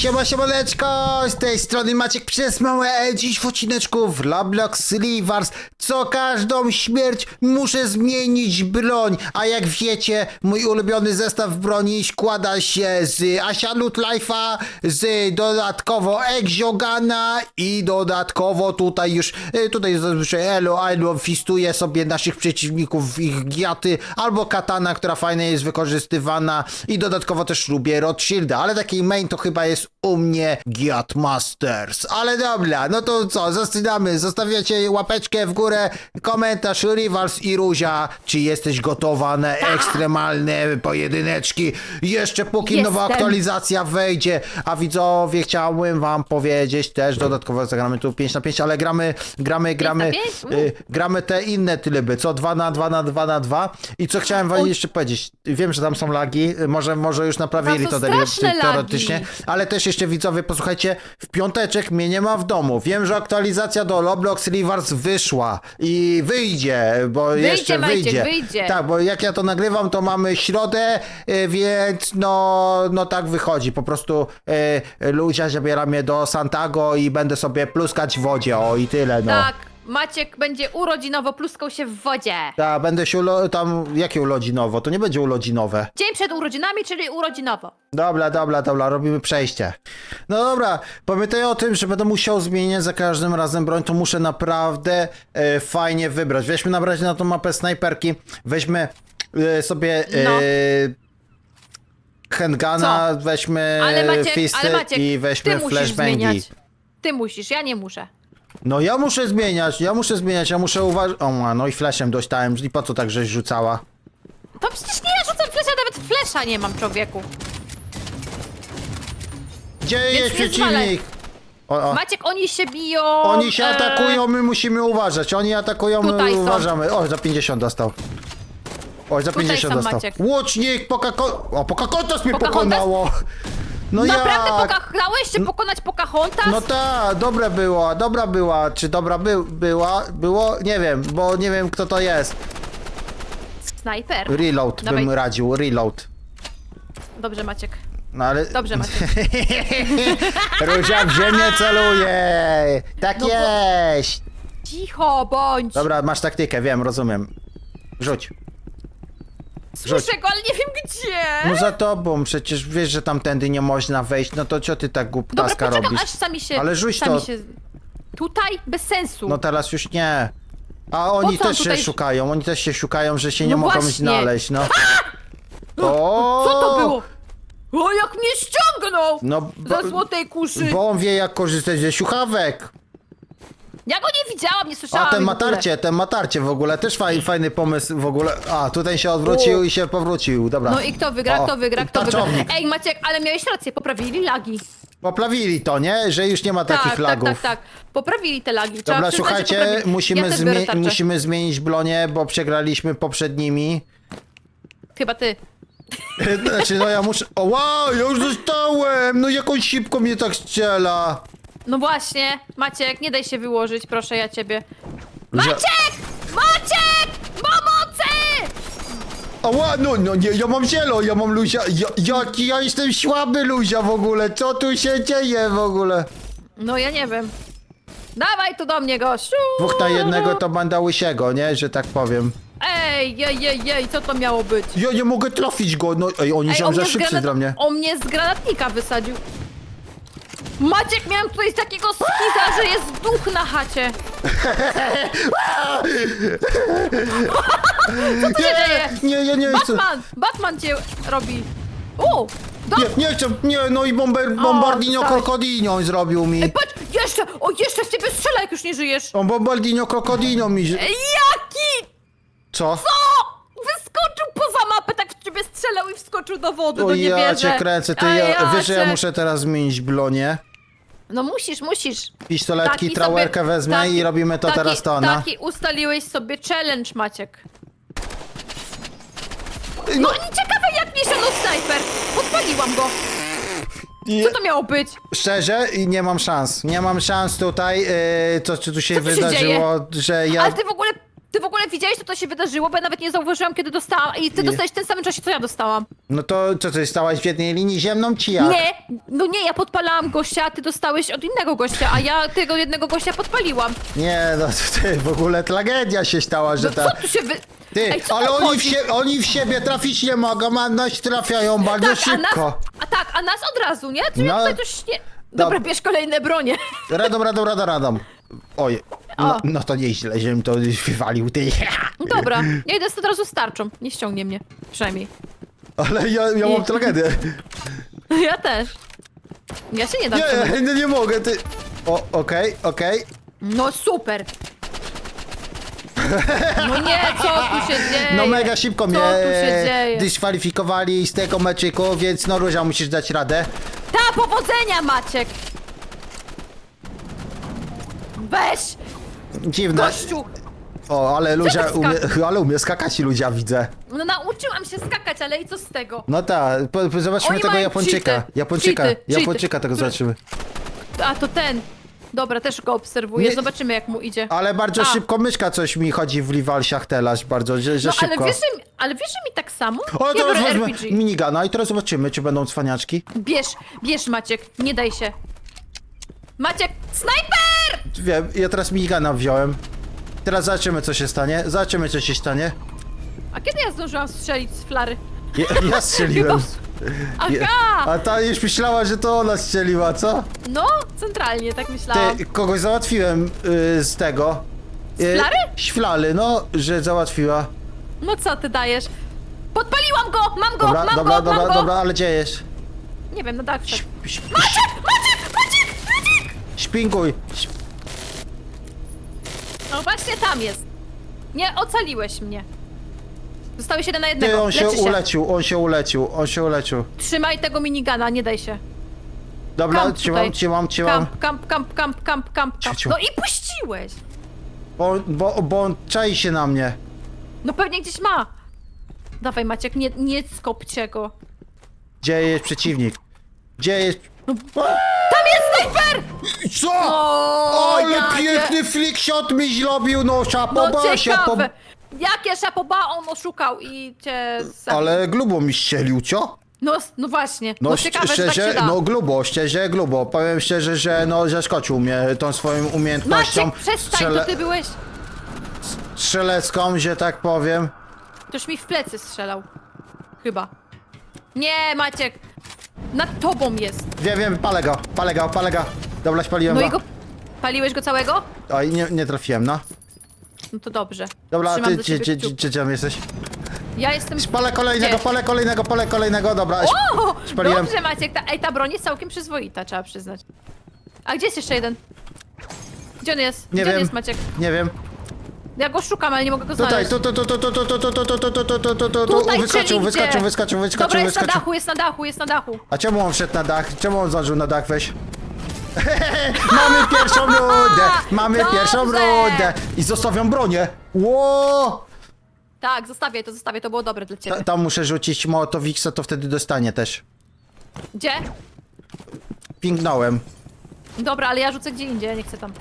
Siema, siemaneczko, z tej strony Maciek przez małe E. Dziś w odcineczku w Roblox Rivers. Co każdą śmierć muszę zmienić broń. A jak wiecie, mój ulubiony zestaw broni składa się z Asialut Life'a Z dodatkowo Exogana I dodatkowo tutaj już, e, tutaj zazwyczaj Elo, Elo fistuje sobie naszych przeciwników w ich giaty Albo katana, która fajnie jest wykorzystywana. I dodatkowo też lubię Rothschilda Ale taki main to chyba jest u mnie Giat Masters. Ale dobra, no to co, zaczynamy. Zostawiacie łapeczkę w górę, komentarz Rivals i Ruzia. Czy jesteś gotowa na ekstremalne pojedyneczki? Jeszcze póki nowa Jestem. aktualizacja wejdzie. A widzowie, chciałbym wam powiedzieć też, dodatkowo zagramy tu 5 na 5, ale gramy, gramy, gramy, y, gramy te inne tryby, co 2 na 2 na 2 na 2. I co chciałem wam jeszcze powiedzieć, wiem, że tam są lagi, może, może już naprawili Tam to są teore- straszne teoretycznie, lagi. ale też jeszcze widzowie, posłuchajcie, w piąteczek mnie nie ma w domu. Wiem, że aktualizacja do Roblox Rivers wyszła i wyjdzie, bo jeszcze Maciek, wyjdzie. wyjdzie. Tak, bo jak ja to nagrywam, to mamy środę, y, więc no, no tak wychodzi. Po prostu y, Luzia zabiera mnie do Santago i będę sobie pluskać w wodzie, o i tyle, no. Tak, Maciek będzie urodzinowo pluskał się w wodzie. Tak, będę się ulo- tam, jakie ulodzinowo? To nie będzie ulodzinowe. Dzień przed urodzinami, czyli urodzinowo. Dobra, dobra, dobra, robimy przejście. No dobra, pamiętaj o tym, że będę musiał zmieniać za każdym razem broń, to muszę naprawdę e, fajnie wybrać. Weźmy na razie na tą mapę snajperki, weźmy e, sobie e, No. handguna, weźmy Ale Maciek, fisty ale Maciek, i ty weźmy musisz flashbangi. zmieniać. Ty musisz, ja nie muszę. No ja muszę zmieniać, ja muszę zmieniać, ja muszę uważać... O, ma, no i flashem dostałem, i po co tak żeś rzucała? To przecież nie ja rzucam flesza, nawet flesza nie mam, człowieku. Gdzie jest nie przeciwnik? O, o. Maciek, oni się biją. Oni się e, atakują, my musimy uważać. Oni atakują, my Tutaj są. uważamy. O, za 50 dostał. Oj, za Tutaj 50 są, dostał. Maciek. Łucznik, Pokako... O, Pocahontas mnie Pocahontas? pokonało. No Naprawdę jak? pokachałeś się pokonać Pocahontas? No tak, dobra była, dobra była. Czy dobra by, była? Było? Nie wiem, bo nie wiem kto to jest. Snajper. Reload Dawaj. bym radził, reload. Dobrze, Maciek. No ale... Dobrze, Maciek. Ruzia w ziemię celuje! Tak No bo- jest! Cicho bądź. Dobra, masz taktykę, wiem, rozumiem. Rzuć. Słyszę go, ale nie wiem gdzie. No za tobą, przecież wiesz, że tamtędy nie można wejść, no to co ty tak Dobra, głuptaska poczekam, robisz? aż sami się... Ale rzuć sami to. Się... Tutaj? Bez sensu. No teraz już nie. A oni co on też się tutaj- szukają, oni też się szukają, że się nie No mogą właśnie. znaleźć, no. O! Co to było? O, jak mnie ściągnął! No, Za bo, złotej kuszy. bo on wie jak korzystać ze słuchawek. Ja go nie widziałam, nie słyszałam. A ten w ma ogóle. tarcie, ten ma tarcie w ogóle, też fajny, fajny pomysł w ogóle. A, tutaj się odwrócił i się powrócił, dobra. No i kto wygra, O, kto wygra, kto wygra. tarczownik. Ej, Maciek, ale miałeś rację, poprawili lagi. Poprawili to, nie? Że już nie ma takich tak, lagów. tak, tak, tak. Poprawili te lagi. Trzeba Dobra, przyznać, że słuchajcie, poprawili. musimy, ja też biorę zmie- tarczę. musimy zmienić blonię, bo przegraliśmy poprzednimi. Chyba ty. Znaczy, no ja muszę... O, wow, ja już dostałem! No jakąś szybko mnie tak strzela. No właśnie, Maciek, nie daj się wyłożyć, proszę ja ciebie. Maciek! Maciek! Pomocy! Ała, no, no nie, ja mam zielo, ja mam luzia. Ja, jaki ja jestem słaby luzia w ogóle, co tu się dzieje w ogóle? No ja nie wiem. Dawaj tu do mnie, gościu! Dwóch na jednego to banda łysiego, nie? Że tak powiem. Ej, jej, jej, jej, co to miało być? Ja nie mogę trafić go, no ej, oni Ej, są on za mnie, z szybcy granat... dla mnie. on mnie z granatnika wysadził. Maciek, miałem tutaj takiego skiza, że jest duch na chacie. Co się dzieje? Nie, ja nie chcę. Batman! Batman cię robi. U! Do... Nie, nie chcę, nie, no i bomber, bombardino krokodino zrobił mi. Ej, patrz, jeszcze! O, jeszcze z ciebie strzela, jak już nie żyjesz. On bombardino krokodino mi... Ej, Jaki? Co? O! Wyskoczył poza mapę, tak w ciebie strzelał i wskoczył do wody, O no nie ja wierzę. cię kręcę, ty ja, wiesz, że ja muszę teraz zmienić blonię. No musisz, musisz. Pistoletki, Taki trauerkę sobie- wezmę taki- i robimy to taki, teraz to, no. Taki ustaliłeś sobie challenge, Maciek. No, No i ciekawe jak pisze no snajper. Podpaliłam go. Co to miało być? szczerze, i nie mam szans. Nie mam szans tutaj, yy, co, co tu się Co tu się wydarzyło, że ja... Ale ty w ogóle Ty w ogóle widziałeś, co to się wydarzyło, bo ja nawet nie zauważyłam, kiedy dostałam. I ty Nie. dostałeś w tym samym czasie, co ja dostałam. No to co, ty stałaś w jednej linii ziemną, czy jak? Nie, no nie, ja podpalałam gościa, a ty dostałeś od innego gościa, a ja tego jednego gościa podpaliłam. Nie, no to ty, w ogóle tragedia się stała, że No ta... co tu się wy... Ty, Ej, co ale oni w, chodzi? sie, oni w siebie trafić nie mogą, a nas trafiają bardzo Tak, a nas, szybko. a tak, a nas od razu, nie? Czy ja No. tutaj coś nie... Dobra, Dob- bierz kolejne bronie. Radom, radom, radom, radom. Oj, no, no to nieźle, żebym to wywalił, ty. Dobra, ja idę od razu z tarczą. Nie ściągnie mnie, przynajmniej. Ale ja, ja mam Nie. tragedię. Ja też. Ja się nie dam. Nie, przekonać. nie, nie mogę, ty. O, okej, okej. No super. No nie, co tu się dzieje? No mega szybko co mnie tu się dzieje? dyskwalifikowali z tego meczyku, więc no Róża musisz dać radę. Ta, powodzenia, Maciek! Weź, Dziwne. gościu! O, ale Luzia tak umie, ale umie skakać Luzia, widzę. No nauczyłam się skakać, ale i co z tego? No tak, po, po, zobaczmy Oni tego mają Japończyka. cheaty. Japończyka, Cheaty, cheaty. Japończyka tego Który- zobaczymy. A, to ten. Dobra, też go obserwuję, Nie- zobaczymy jak mu idzie. Ale bardzo A. szybko myszka coś mi chodzi w rivalsiach teraz, bardzo, że, że No ale szybko. wiesz, że mi, ale wiesz, że mi tak samo? O, ja teraz biorę wezmę RPG. minigana i teraz zobaczymy, czy będą cwaniaczki. Bierz, bierz Maciek, nie daj się. Maciek, snajper! Wiem, ja teraz minigana wziąłem. Teraz zobaczymy, co się stanie. Zobaczymy, co się stanie. A kiedy ja zdążyłam strzelić z flary? Ja, ja strzeliłem. Ja- Aha! A ta już myślała, że to ona strzeliła, co? No, centralnie, tak myślałam. Ty, kogoś załatwiłem y, z tego. Y, flary? Śflary, no, że załatwiła. No co ty dajesz? Podpaliłam go! Mam go! Dobra, mam dobra, go! dobra, mam go! dobra, ale gdzie jest? Nie wiem, no tak. wszedł. Śp- śp- Maciek! Maciek! Maciek! Śp- No właśnie tam jest. Nie ocaliłeś mnie. Zostałeś jeden na jednego. Ty, on się Leczy ulecił, on się ulecił, on się ulecił. Trzymaj tego minigana, nie daj się. Dobra, Kamp trzymam, tutaj. trzymam, trzymam. Kamp, kamp, kamp, kamp, kamp, kamp, Ciu, ciu. No i puściłeś! Bo, bo, bo on czai się na mnie. No pewnie gdzieś ma. Dawaj Maciek, nie, nie skopcie go. Gdzie jest przeciwnik? Gdzie jest... Snajper! Co? O, Ale ja piękny flickshot mi zrobił, no No szapoba, szapoba. ciekawe. Jakie szapoba on oszukał i cię zabił. Ale glubo mi strzelił, co? No, no właśnie. No No, sz- ciekawe, że tak szczerze, się da. no glubo, szczerze glubo. Powiem szczerze, że no zaskoczył mnie tą swoją umiejętnością Maciek, przestań, strzele- to ty byłeś... strzelecką, że tak powiem. Toż mi w plecy strzelał. Chyba. Nie, Maciek. Nad tobą jest. Wiem, wiem, palę go, palę go, palę go. Dobra, spaliłem No go. i go... Paliłeś go całego? Oj, nie, nie trafiłem, no. No to dobrze. Dobra, a Trzymam ty za gdzie, ciebie gdzie, kciuki. gdzie, gdzie tam jesteś? Ja jestem... Palę kolejnego, Gdzie? palę kolejnego, palę kolejnego, dobra. O! Spaliłem. Dobrze, Maciek. Ta, ej, ta broń jest całkiem przyzwoita, trzeba przyznać. A gdzie jest jeszcze jeden? Gdzie on jest? Nie gdzie on wiem. jest, Maciek? Nie wiem. Ja go szukam, ale nie mogę go Tutaj, znaleźć. tu, tu, tu, tu, tu, tu, tu, tu, tu, tu, tu, tu, tu, tu, tu, tu, Tutaj, wyskoczył, czyli wyskoczył, gdzie? wyskoczył, Dobra, wyskoczył, jest na wyskoczył. dachu, jest na dachu, jest na dachu. A czemu on wszedł na dach? Czemu on zdążył na dach wejść? mamy pierwszą rundę! Mamy Dobrze. pierwszą rundę! I zostawiam bronię! Ło! Tak, zostawię to, zostawię, to było dobre dla ciebie. Ta, tam muszę rzucić Mołotowiksa, to wtedy dostanie też. Gdzie? Pingnąłem. Dobra, ale ja rzucę gdzie indziej, ja nie chcę tam.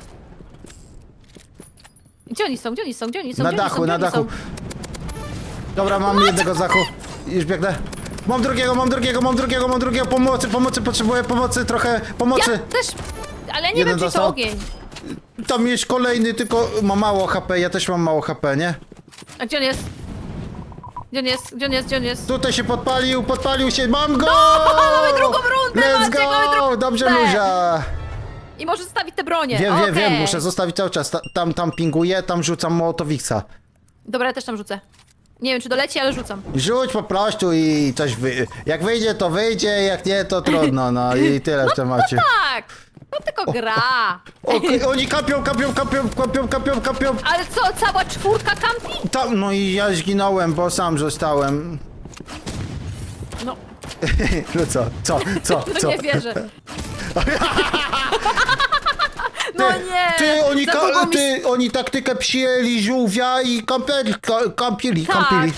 Gdzie oni są, gdzie oni są, gdzie oni są, Na gdzie oni dachu, są, na oni dachu. Dobra, mam jednego zachu. Już biegnę. Mam drugiego, mam drugiego, mam drugiego, mam drugiego. Pomocy, pomocy, potrzebuję pomocy, trochę pomocy. Ja też... Ale nie Jeden wiem, czy to dostał. ogień. Tam jest kolejny, tylko ma mało HP, ja też mam mało HP, nie? A gdzie on jest? Gdzie on jest, gdzie on jest, gdzie on jest? Tutaj się podpalił, podpalił się, mam go! mamy drugą rundę, Let's Maciek, mamy go! drugą Dobrze, rundę. Luzia! I może zostawić te bronie. Wiem, wiem, wiem, Okej. muszę zostawić cały czas. Ta, tam, tam pinguję, tam rzucam Mołotowiksa. Dobra, ja też tam rzucę. Nie wiem, czy doleci, ale rzucam. Rzuć po prostu i coś wy... Jak wyjdzie, to wyjdzie, jak nie, to trudno, no i tyle w temacie. Tak! No tylko gra. O, oni kapią, kapią, kapią, kapią, kapią, kapią. Ale co, cała czwórka kampi? Tam, no i ja zginąłem, bo sam zostałem. No, No co, co, co, no co? nie wierzę. No nie! Ty, oni, Za ka- mi- ty, oni taktykę przyjęli, żółwia i kampeli, ka, kampili, Tak. kampili.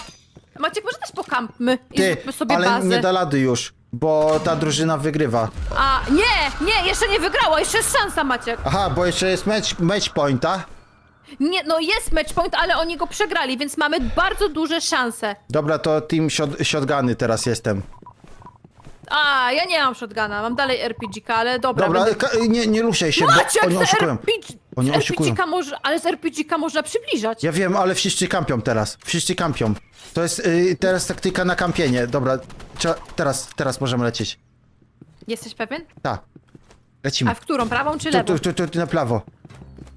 Maciek, może też pokampmy i Ty, zróbmy sobie ale bazę. nie da rady już, bo ta drużyna wygrywa. A, nie, nie, jeszcze nie wygrała, jeszcze jest szansa, Maciek. Aha, bo jeszcze jest match, match pointa. Nie, no jest match point, ale oni go przegrali, więc mamy bardzo duże szanse. Dobra, to team shot- shotguny teraz jestem. A, ja nie mam shotguna, mam dalej RPG, ale dobra. Dobra, będę... ka- nie, nie ruszaj się, Maciek, bo oni z oszukują. RPG, Oni z oszukują. RPG może, ale z RPG można przybliżać. Ja wiem, ale wszyscy kampią teraz. Wszyscy kampią. To jest y, teraz taktyka na kampienie. Dobra, teraz, teraz możemy lecieć. Jesteś pewien? Tak. Lecimy. A w którą, prawą czy Tu, lewą? tu, tu, tu, tu na prawo.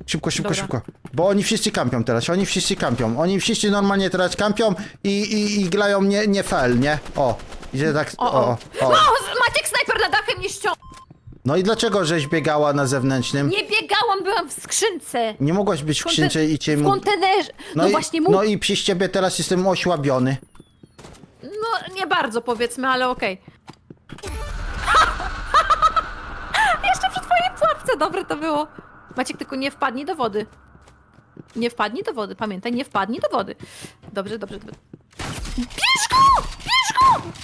Szybko, szybko, Dobra. szybko. Bo oni wszyscy kampią teraz, oni wszyscy kampią. Oni wszyscy normalnie teraz kampią i, i, i grają nie, nie fel, nie? O. Idzie tak, O, o, o. o. Maciek snajper na dachem nie ściągnął. No i dlaczego żeś biegała na zewnętrznym? Nie biegałam, byłam w skrzynce. Nie mogłaś być w Konte- skrzynce i cię... W kontenerze. No, i, właśnie mów. No i przez ciebie teraz jestem osłabiony. No nie bardzo powiedzmy, ale okej. Jeszcze przy twojej pułapce, dobre to było. Maciek, tylko nie wpadnij do wody. Nie wpadnij do wody, pamiętaj, nie wpadnij do wody. Dobrze, dobrze, dobrze. Bierz go!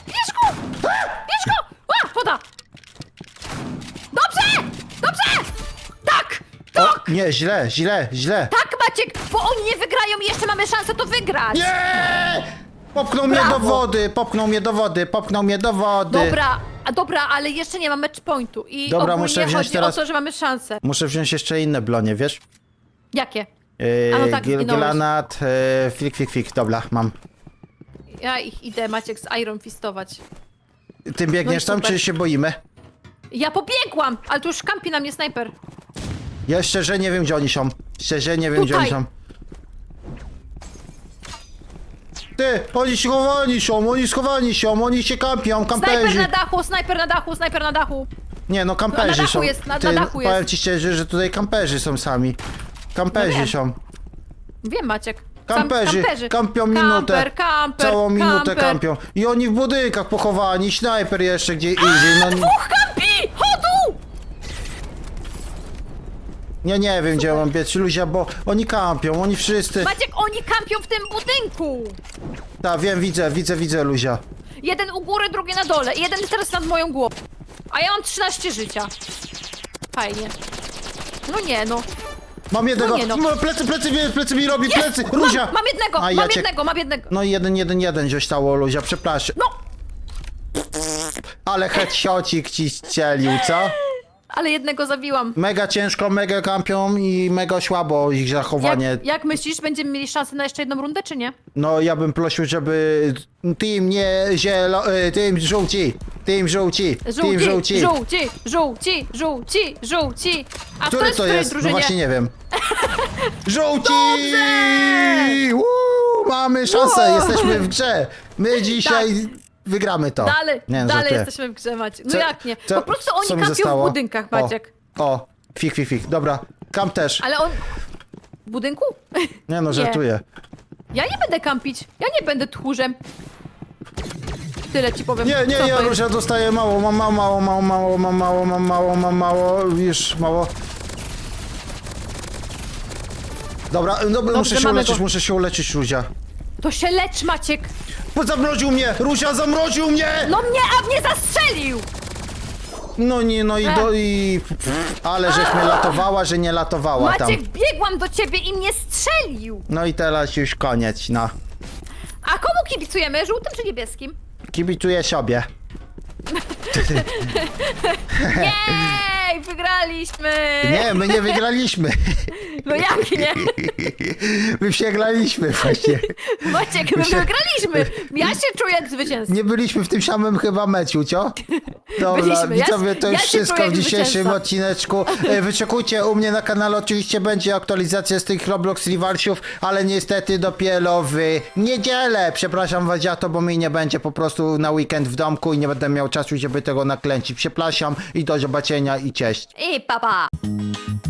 Bierz go! A, woda! Dobrze! Dobrze! Tak! Tak! O, nie, źle, źle, źle. Tak, Maciek, bo oni nie wygrają i jeszcze mamy szansę to wygrać. Nie! Popchnął mnie do Brawo! wody, popchnął mnie do wody, popchnął mnie do wody. Dobra, a dobra, ale jeszcze nie mamy match pointu i Dobra, ogólnie muszę wziąć chodzi teraz- o to, że mamy szansę. Muszę wziąć jeszcze inne blonie, wiesz? Jakie? Yy, A no tak, zginąłeś. granat, yy, flik, flik, flik, dobra, mam. Ja ich idę, Maciek, z Iron Fistować. Ty biegniesz No i tam, super. czy się boimy? Ja pobiegłam, ale tu już kampi na mnie snajper. Ja szczerze nie wiem, gdzie oni są. Szczerze nie wiem, gdzie oni Tutaj. są. Ty, oni schowani są, oni schowani są, oni się kampią, Snajper kamperzy. na dachu, snajper na dachu, snajper na dachu. Nie, no kamperzy Na dachu są. jest, na- na Ty, dachu powiem jest. ci szczerze, że tutaj kamperzy są sami. Kamperzy No wiem. są. Wiem, Maciek. Kamperzy, kamperzy. kampią minutę. Kamper, kamper, Całą minutę kamper. kampią. I oni w budynkach pochowani, snajper jeszcze gdzie indziej. No, Dwóch kampi! Chodu! ja nie wiem, gdzie mam biec, Luzia, bo oni kampią, oni wszyscy. Maciek, oni kampią w tym budynku. Tak, wiem, widzę, widzę, widzę, Luzia. Jeden u góry, drugi na dole. Jeden teraz nad moją głową. A ja mam 13 życia. Fajnie. No nie, no. Mam jednego. nie no. Plecy, plecy, mi- plecy mi robi, plecy. Luzia! Mam, mam jednego, A, mam ja cię- jednego, mam jednego. No i jeden, jeden, jeden się stało, Luzia, przepraszam. No, Ale headshotcik ci strzelił, co? Ale jednego zabiłam. Mega ciężko, mega kampią i mega słabo ich zachowanie. Jak, jak myślisz, będziemy mieli szansę na jeszcze jedną rundę, czy nie? No ja bym prosił, żeby team nie zielo... y, team żółci, team żółci, team żółci. żółci, żółci, żółci, żółci. A kto Który jest w to której jest? No drużynie? właśnie nie wiem. Żółci! Uuu, mamy szansę, Wow. jesteśmy w grze. My dzisiaj wygramy to. Dalej, Nie, no, dalej żartuję. jesteśmy w grze, Maciek. No Co- jak nie? co- po prostu oni co mi kampią zostało? w budynkach, Maciek. O, fik, fik, fik. Dobra, kamp też. Ale on... W budynku? Nie no, żartuję. Ja nie będę kampić. Ja nie będę tchórzem. Tyle ci powiem. Nie, nie, Co ja to jest? ja dostaję mało, mam mało, mało, mało, mało, mam mało, mam mało, mam mało, już mało. Dobra, dobra muszę się mamy uleczyć, go. muszę się uleczyć, Ruzia. To się lecz, Maciek. Bo zamroził mnie! Ruzia zamroził mnie! No mnie, a mnie zastrzelił! No nie, no i E. do i... Ale żeś mnie latowała, że nie latowała tam. Maciek, biegłam do ciebie i mnie strzelił! No i teraz już koniec, no. A komu kibicujemy? Żółtym czy niebieskim? Kibicuję sobie. Wygraliśmy! Nie, my nie wygraliśmy. No jak nie? My przegraliśmy właśnie. Maciek, my się- wygraliśmy! Ja się czuję jak zwycięzca. Nie byliśmy w tym samym chyba meczu, co? Dobra, Byliśmy. Ja- widzowie, to ja już się wszystko czuję w jak dzisiejszym zwycięzca. odcineczku. E, Wyczekujcie, u mnie na kanale oczywiście będzie aktualizacja z tych Roblox Rivalsów, ale niestety dopiero w niedzielę. Przepraszam was za to, bo mi nie będzie po prostu na weekend w domku i nie będę miał czasu, żeby tego naklęcić. Przepraszam i do zobaczenia i cześć. Cześć. I papa. Pa.